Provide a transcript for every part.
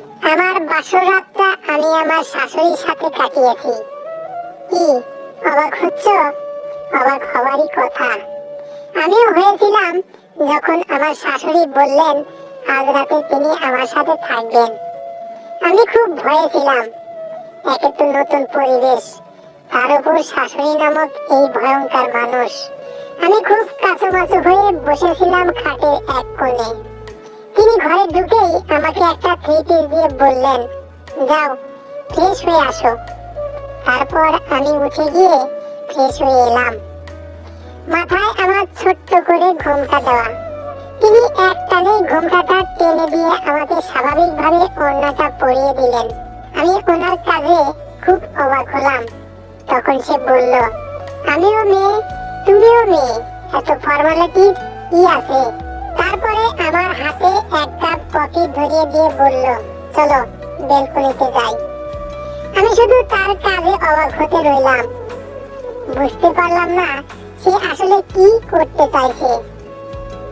আমার বাসর রাতটা আমি আমার শাশুড়ির সাথে কাটিয়েছি। কি, অবাক হচ্ছ? অবাক হওয়ারই কথা। আমিও হয়েছিলাম যখন আমার শাশুড়ি বললেন, আজ রাতে তিনি আমার সাথে থাকবেন। আমি খুব ভয়ে ছিলাম। একে তো নতুন পরিবেশ। তার উপর শাশুড়ি নামক এই ভয়ঙ্কর মানুষ। আমি খুব কাছামাছু হয়ে বসেছিলাম খাটের এক কোণে। তিনি ঘরে ঢুকেই আমাকে একটা থ্রি দিয়ে বললেন, যাও ফ্রেশ হয়ে আসো। তারপর আমি উঠে গিয়ে ফ্রেশ হয়ে এলাম। মাথায় আমার ছোট্ট করে ঘোমটা দেওয়া। তিনি এক টানে ঘোমটাটা টেনে দিয়ে আমাকে স্বাভাবিকভাবে ওড়নাটা পরিয়ে দিলেন। আমি ওনার কাজে খুব অবাক হলাম। তখন সে বলল, আমিও মেয়ে, তুমিও মেয়ে, এত ফর্মালিটি কি আছে? তারপরে আমার হাতে এক কাপ কফি ধরিয়ে দিয়ে বলল, চলো, বেলকনিতে যাই। আমি শুধু তার কাজে অবাক হতে রইলাম। বুঝতে পারলাম না সে আসলে কি করতে চাইছে।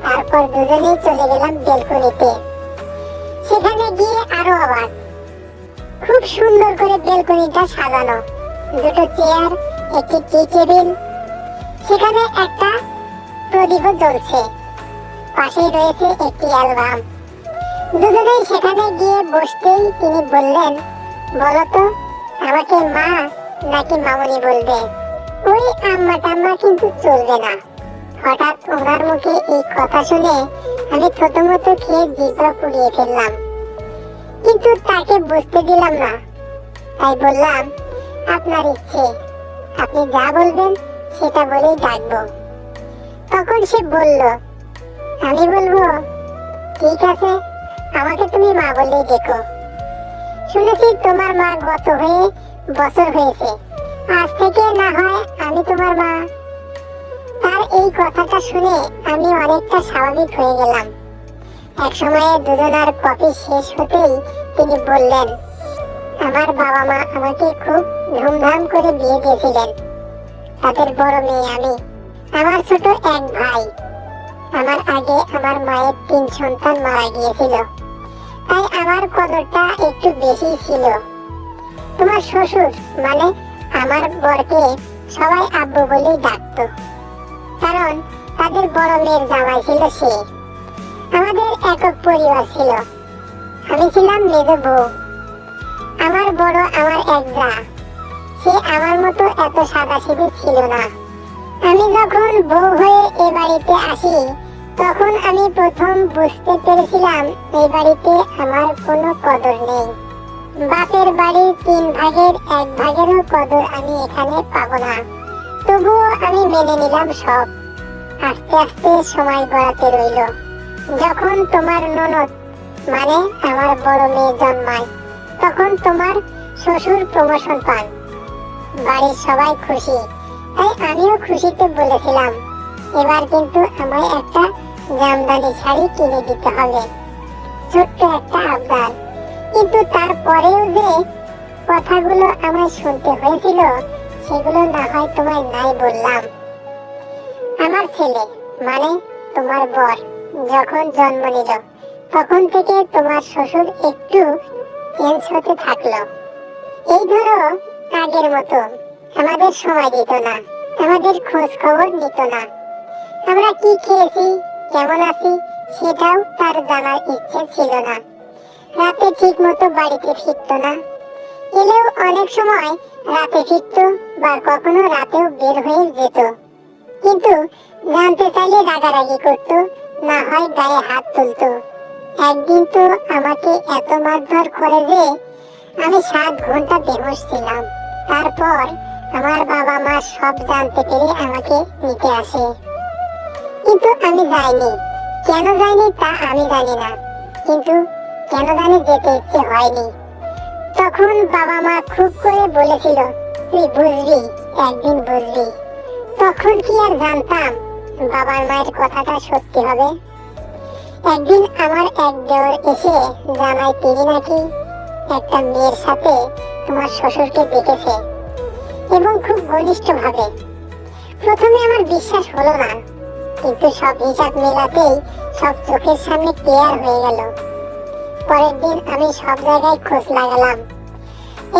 তারপর দুজনেই চলে গেলাম বেলকনিতে। সেখানে গিয়ে আরও অবাক। খুব সুন্দর করে বেলকনিটা সাজানো। দুটো চেয়ার, একটি টি টেবিল, সেখানে একটা প্রদীপও জ্বলছে। পাশেই রয়েছে একটি অ্যালবাম। দুজনেই সেখানে গিয়ে বসতেই তিনি বললেন, বলতো, আমাকে মা নাকি মামনি বলবে? ওই আম্মা টাম্মা কিন্তু চলবে না। হঠাৎ ওনার মুখে এই কথা শুনে আমি থতমত খেয়ে জিভা পুড়িয়ে ফেললাম। কিন্তু তাকে বুঝতে দিলাম না। তাই বললাম, আপনার ইচ্ছে, আপনি যা বলবেন সেটা বলেই ডাকবো। তখন সে বলল, আমি বলব, ঠিক আছে আমাকে তুমি মা বলেই দেখো। শুনেছি তোমার মা গত হয়ে বছর হয়েছে। আজ থেকে না হয় আমি তোমার মা। তার এই কথাটা শুনে আমি অনেকটা স্বাভাবিক হয়ে গেলাম। এক সময়ে দুজনার কফি শেষ হতেই তিনি বললেন, আমার বাবা মা আমাকে খুব ধুমধাম করে বিয়ে দিয়েছিলেন। তাদের বড় মেয়ে আমি। আমার ছোট এক ভাই। আমার আগে আমার মায়ের তিন সন্তান মারা গিয়েছিল। তাই আমার কদরটা একটু বেশি ছিল। তোমার শ্বশুর মানে আমার বরকে সবাই আব্বু বলেই ডাকতো। কারণ তাদের বড় মেয়ের জামাই ছিল সে। আমাদের একক পরিবার ছিল। আমি ছিলাম মেজ বউ। আমার বড় আমার এক যা। সে আমার মতো এত সাদা ছিল না। আমি যখন বউ হয়ে এ বাড়িতে আসি তখন আমি প্রথম বুঝতে পেরেছিলাম এই বাড়িতে আমার কোনো কদর নেই। বাপের বাড়ির তিন ভাগের এক ভাগেরও কদর আমি এখানে পাবো না। তবুও আমি মেনে নিলাম সব। আস্তে আস্তে সময় গড়াতে রইল। যখন তোমার ননদ মানে আমার বড় মেয়ে জন্মায়, তখন তোমার শ্বশুর প্রমোশন পান। বাড়ির সবাই খুশি, তাই আমিও খুশিতে বলেছিলাম, এবার কিন্তু আমায় একটা জামদানি শাড়ি কিনে দিতে হবে। ছোট্ট একটা আবদার। কিন্তু তারপরেও যে কথাগুলো আমায় শুনতে হয়েছিল, সেগুলো না হয় তোমায় নাই বললাম। আমার ছেলে মানে তোমার বর, যখন জন্ম নিল, তখন থেকে তোমার শ্বশুর একটু চেঞ্জ হতে থাকল। এই ধরো, আগের মতো। আমাদের সময় দিত না। আমাদের খোঁজ খবর নিত না। আমরা কি খেয়েছি? কেমন আছি সেটাও তার জানার ইচ্ছে ছিল না। রাতে ঠিক মতো বাড়িতে ফিরত না। এলেও অনেক সময় রাতে ফিরত বা কখনো রাতেও বের হয়ে যেত। কিন্তু জানতে চাইলে রাগারাগি করত, না হয় গায়ে হাত তুলত। একদিন তো আমাকে এত মারধর করে যে আমি সাত ঘণ্টা বেহোশ ছিলাম। তারপর আমার বাবা মা সব জানতে পেরে আমাকে নিতে আসে। কিন্তু আমি যাইনি। কেন যাইনি তা আমি জানি না। কিন্তু কেন জানি যেতে ইচ্ছে হয়নি। তখন বাবা মা খুব করে বলেছিল, তুই বুঝবি, একদিন বুঝবি। তখন কি আর জানতাম বাবার মায়ের কথাটা সত্যি হবে? একদিন আমার এক দেওয়ার এসে জানায় তিনি নাকি একটা মেয়ের সাথে তোমার শ্বশুরকে দেখেছে এবং খুব ঘনিষ্ঠ ভাবে প্রথমে আমার বিশ্বাস হলো না। কিন্তু সব হিসাব মেলাতেই সব চোখের সামনে ক্লিয়ার হয়ে গেল। পরের দিন আমি সব জায়গায় খোঁজ লাগালাম।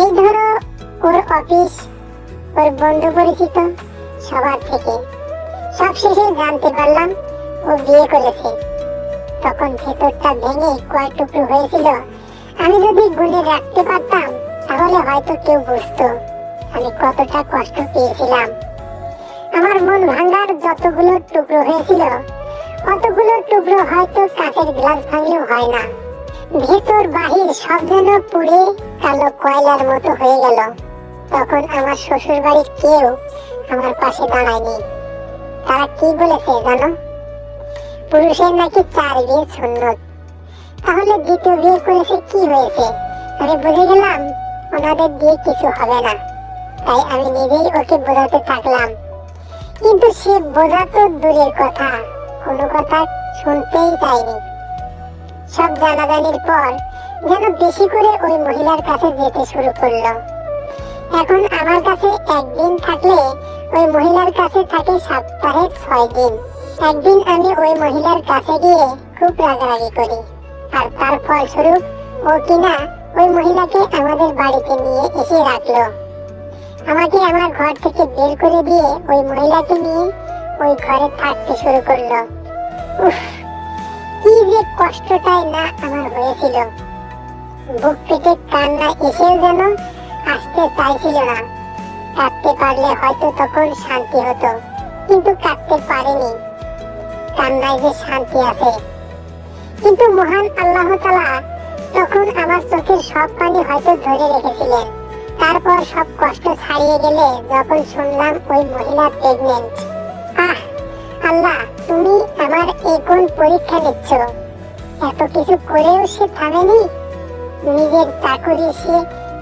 এই ধরো, ওর অফিস ওর বন্ধু পরিচিত, সবার থেকে। সব শেষে জানতে পারলাম, ও বিয়ে করেছে। তখন ভেতরটা ভেঙে কয় টুকরো হয়েছিল। আমি যদি গুনে রাখতে পারতাম, তাহলে হয়তো কেউ বুঝতো আমি কতটা কষ্ট পেয়েছিলাম। আমার মন ভাঙার যতগুলো টুকরো হয়েছিল, অতগুলো টুকরো হয়তো কাঁচের গ্লাস ভাঙলেও হয় না। ভেতর বাহির সব যেন পুড়ে কালো কয়লার মতো হয়ে গেল। তখন আমার শ্বশুর বাড়ির কেউ আমার পাশে দাঁড়ায়নি। তারা কি বলেছে জানো? পুরুষের নাকি চার বিয়ে সুন্নত। তাহলে দ্বিতীয় বিয়ে করেছে কি হয়েছে? আমি বুঝে গেলাম, ওনাদের দিয়ে কিছু হবে না। তাই আমি নিজেই ওকে বোঝাতে থাকলাম। কিন্তু সে বোঝা তো দূরের কথা। কোনো কথা শুনতেই চায়নি সব জানাজানির পর যেন বেশি করে ওই মহিলার কাছে যেতে শুরু করল। এখন আমার কাছে একদিন থাকলে ওই মহিলার কাছে থাকে সপ্তাহে ছয় দিন। একদিন আমি ওই মহিলার কাছে গিয়ে খুব রাগারাগি করি। আর তার ফলস্বরূপ ও কিনা ওই মহিলাকে আমাদের বাড়িতে নিয়ে এসে রাখল। আমাকে আমার ঘর থেকে বের করে দিয়ে ওই মহিলাকে নিয়ে ওই ঘরে থাকতে শুরু করল। কি যে কষ্টটাই না আমার হয়েছিল। বুক পেটে কান্না এসেও যেন আসতে চাইছিল না। কাঁদতে পারলে হয়তো তখন শান্তি হতো, কিন্তু কাঁদতে পারেনি। কান্নায় যে শান্তি আছে। কিন্তু মহান আল্লাহ তালা তখন আমার চোখের সব পানি হয়তো ধরে রেখেছিলেন। তারপর সব কষ্ট ছাড়িয়ে গেলে যখন শুনলাম ওই মহিলা প্রেগনেন্ট আহ, আল্লাহ, তুমি আমার এই কোন পরীক্ষা নিচ্ছ? এত কিছু করেও সে থামেনি? নিজের চাকরি সে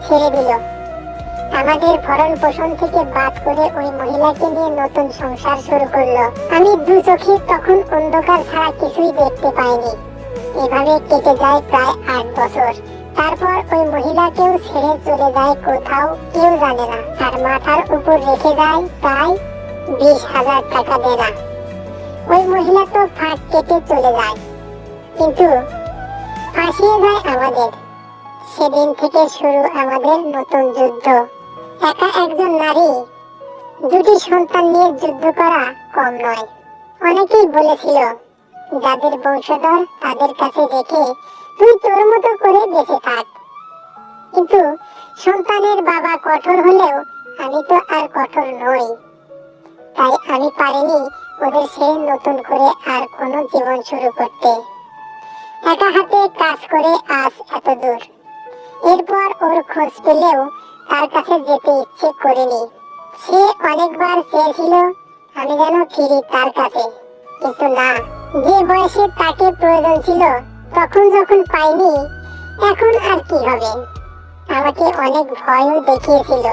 ছেড়ে দিল। আমাদের ভরণ পোষণ থেকে বাদ করে ওই মহিলাকে নিয়ে নতুন সংসার শুরু করল। আমি দু চোখে তখন অন্ধকার ছাড়া কিছুই দেখতে পাইনি। এভাবে কেটে যায় প্রায় আট বছর। তারপর ওই মহিলাকেও ছেড়ে চলে যায় কোথাও, কেউ জানে না। আর মাথার উপর রেখে যায় প্রায় বিশ হাজার টাকা দেনা। ওই মহিলা তো ফাঁক কেটে চলে যায়। কিন্তু ফাঁসিয়ে যায় আমাদের। সেদিন থেকে শুরু আমাদের নতুন যুদ্ধ। একা একজন নারী, দুটি সন্তান নিয়ে যুদ্ধ করা কম নয়। অনেকেই বলেছিল, যাদের বংশধর তাদের কাছে রেখে তুই তোর মতো করে বেঁচে থাক। কিন্তু সন্তানের বাবা কঠোর হলেও আমি তো আর কঠোর নই। তাই আমি পারিনি ওদের ছেড়ে নতুন করে আর কোনো জীবন শুরু করতে। একা হাতে কাজ করে আজ এত দূর। এরপর ওর খোঁজ পেলেও তার কাছে যেতে ইচ্ছে করিনি। সে অনেকবার চেয়েছিল আমি যেন ফিরি তার কাছে। কিন্তু না, যে বয়সে তাকে প্রয়োজন ছিল তখন যখন পাইনি, এখন আর কি হবে? আমাকে অনেক ভয়ও দেখিয়েছিল।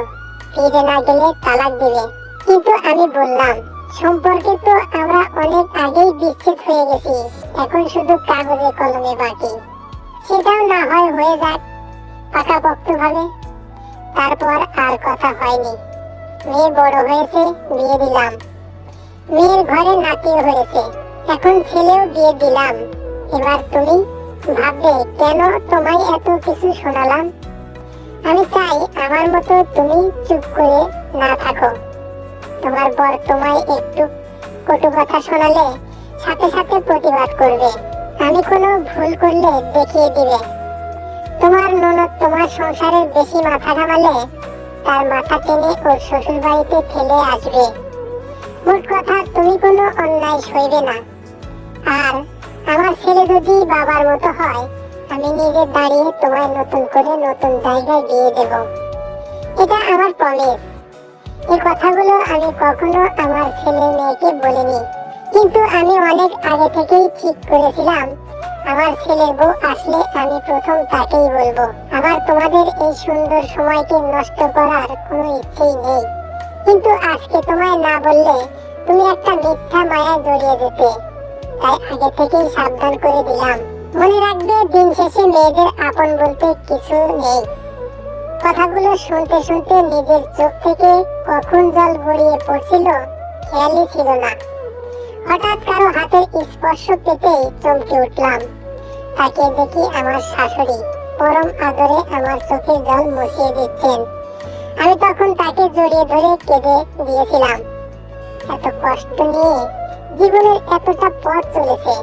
ফিরে না গেলে তালাক দিবে। কিন্তু আমি বললাম, সম্পর্কে তো আমরা অনেক আগেই বিচ্ছেদ হয়ে গেছি। এখন শুধু কাগজে কলমে বাকি। সেটাও না হয় হয়ে যাক পাকাপোক্ত ভাবে তারপর আর কথা হয়নি। মেয়ে বড় হয়েছে, বিয়ে দিলাম। মেয়ের ঘরে নাতিও হয়েছে। এখন ছেলেও বিয়ে দিলাম। এবার তুমি? ভাববে কেন তোমায় এত কিছু শোনালাম? আমি চাই আমার মতো তুমি চুপ করে না থাকো। তোমার বর তোমায় একটু কটু কথা শোনালে সাথে সাথে প্রতিবাদ করবে। আমি কোনো ভুল করলে দেখিয়ে দিবে। তোমার ননদ তোমার সংসারের বেশি মাথা ঘামালে তার মাথা টেনে ওর শ্বশুর বাড়িতে ফেলে আসবে। মোট কথা, তুমি কোনো অন্যায় সইবে না। আর আমার ছেলে যদি বাবার মতো হয়, আমি নিজে দাঁড়িয়ে তোমায় নতুন করে নতুন জায়গায় বিয়ে দেব। এটা আমার প্রমিস এই কথাগুলো আমি কখনো আমার ছেলে মেয়েকে বলিনি। কিন্তু আমি অনেক আগে থেকেই ঠিক করেছিলাম, আমার ছেলের বউ আসলে আমি প্রথম তাকেই বলব। আমার তোমাদের এই সুন্দর সময়কে নষ্ট করার কোনো ইচ্ছেই নেই। কিন্তু আজকে তোমায় না বললে তুমি একটা মিথ্যা মায়ায় জড়িয়ে যেতে। তাই আগে থেকেই সাবধান করে দিলাম। মনে রাখবে, দিন শেষে মেয়েদের আপন বলতে কিছু নেই। কথাগুলো শুনতে শুনতে নিজের চোখ থেকে কখন জল গড়িয়ে পড়ছিল খেয়ালই ছিল না। হঠাৎ কারও হাতের স্পর্শ পেতেই চমকে উঠলাম। তাকিয়ে দেখি আমার শাশুড়ি, পরম আদরে আমার চোখের জল মুছিয়ে দিচ্ছেন। আমি তখন তাকে জড়িয়ে ধরে কেঁদে দিয়েছিলাম। এত কষ্ট নিয়ে জীবনের এতটা পথ চলেছে।